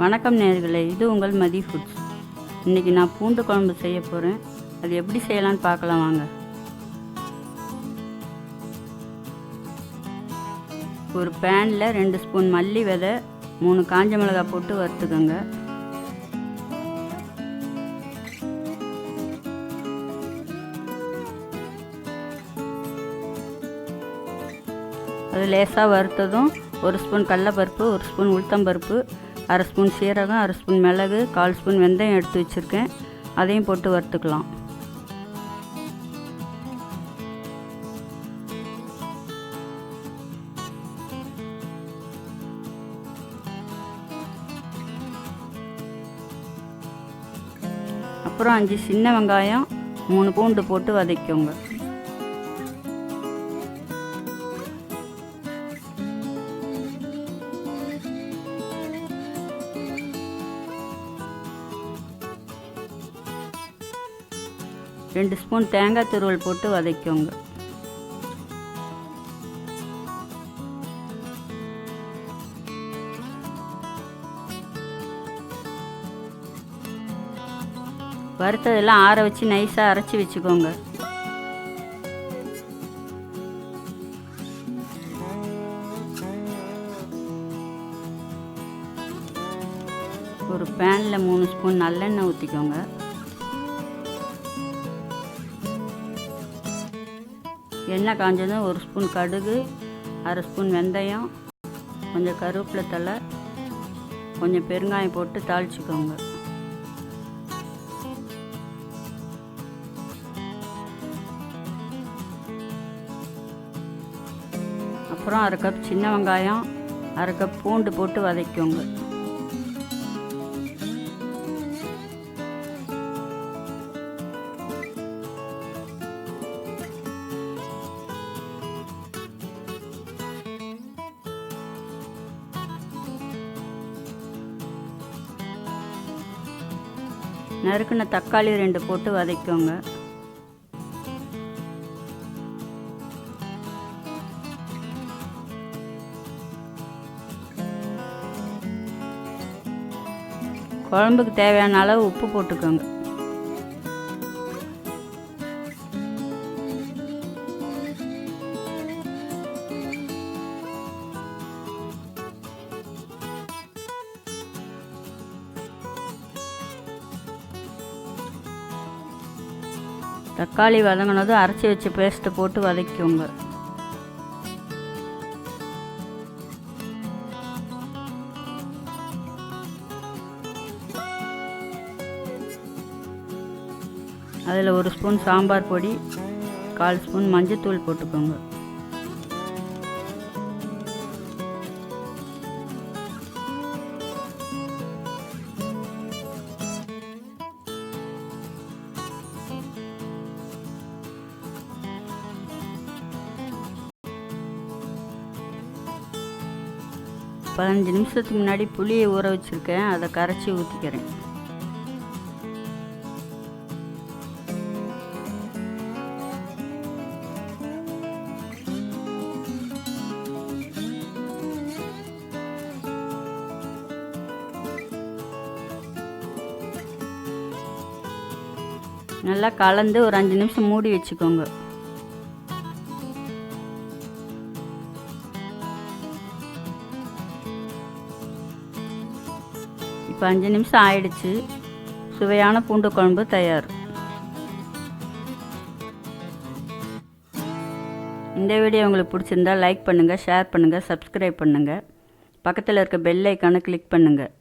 வணக்கம் நேர்களே இது உங்கள் மதி ஃபுட்ஸ். இன்றைக்கி நான் பூண்டு குழம்பு செய்ய போகிறேன் அது எப்படி செய்யலான்னு பார்க்கலாம் வாங்க. ஒரு பேனில் ரெண்டு ஸ்பூன் மல்லி விதை மூணு காஞ்ச மிளகாய் போட்டு வறுத்துக்கோங்க. அது லேசாக வறுத்ததும் ஒரு ஸ்பூன் கடலப்பருப்பு ஒரு ஸ்பூன் உளுத்தம்பருப்பு அரை ஸ்பூன் சீரகம் அரை ஸ்பூன் மிளகு கால் ஸ்பூன் வெந்தயம் எடுத்து வச்சுருக்கேன். அதையும் போட்டு வறுத்துக்கலாம். அப்புறம் அஞ்சு சின்ன வெங்காயம் மூணு பூண்டு போட்டு வதக்கிக்கோங்க. ரெண்டு ஸ்பூன் தேங்காய் துருவல் போட்டு வதக்கிக்கோங்க. வறுத்ததெல்லாம் ஆற வச்சு நைஸாக அரைச்சி வச்சுக்கோங்க. ஒரு பேனில் மூணு ஸ்பூன் நல்லெண்ணெய் ஊற்றிக்கோங்க எண்ணெய் காஞ்சதும் ஒரு ஸ்பூன் கடுகு அரை ஸ்பூன் வெந்தயம் கொஞ்சம் கருவேப்பிலை தலை கொஞ்சம் பெருங்காயம் போட்டு தாளிச்சிக்கோங்க. அப்புறம் அரை கப் சின்ன வெங்காயம் அரை கப் பூண்டு போட்டு வதக்கிக்கோங்க. நறுக்குன தக்காளி ரெண்டு போட்டு வதக்கிக்கோங்க குழம்புக்கு தேவையான அளவு உப்பு போட்டுக்கோங்க. தக்காளி வதங்கினதும் அரைச்சி வச்சு பேஸ்ட்டு போட்டு வதக்கிக்கோங்க. அதில் ஒரு ஸ்பூன் சாம்பார் பொடி கால் ஸ்பூன் மஞ்சத்தூள் போட்டுக்கோங்க. பதினஞ்சு நிமிஷத்துக்கு முன்னாடி புளியை ஊற வச்சுருக்கேன். அதை கரைச்சி ஊற்றிக்கிறேன் நல்லா கலந்து ஒரு அஞ்சு நிமிஷம் மூடி வச்சுக்கோங்க. இப்போ அஞ்சு நிமிஷம் ஆயிடுச்சு. சுவையான பூண்டு குழம்பு தயார். இந்த வீடியோ உங்களுக்கு பிடிச்சிருந்தா லைக் பண்ணுங்கள் ஷேர் பண்ணுங்கள் சப்ஸ்கிரைப் பண்ணுங்கள் பக்கத்தில் இருக்க பெல் ஐக்கானை கிளிக் பண்ணுங்கள்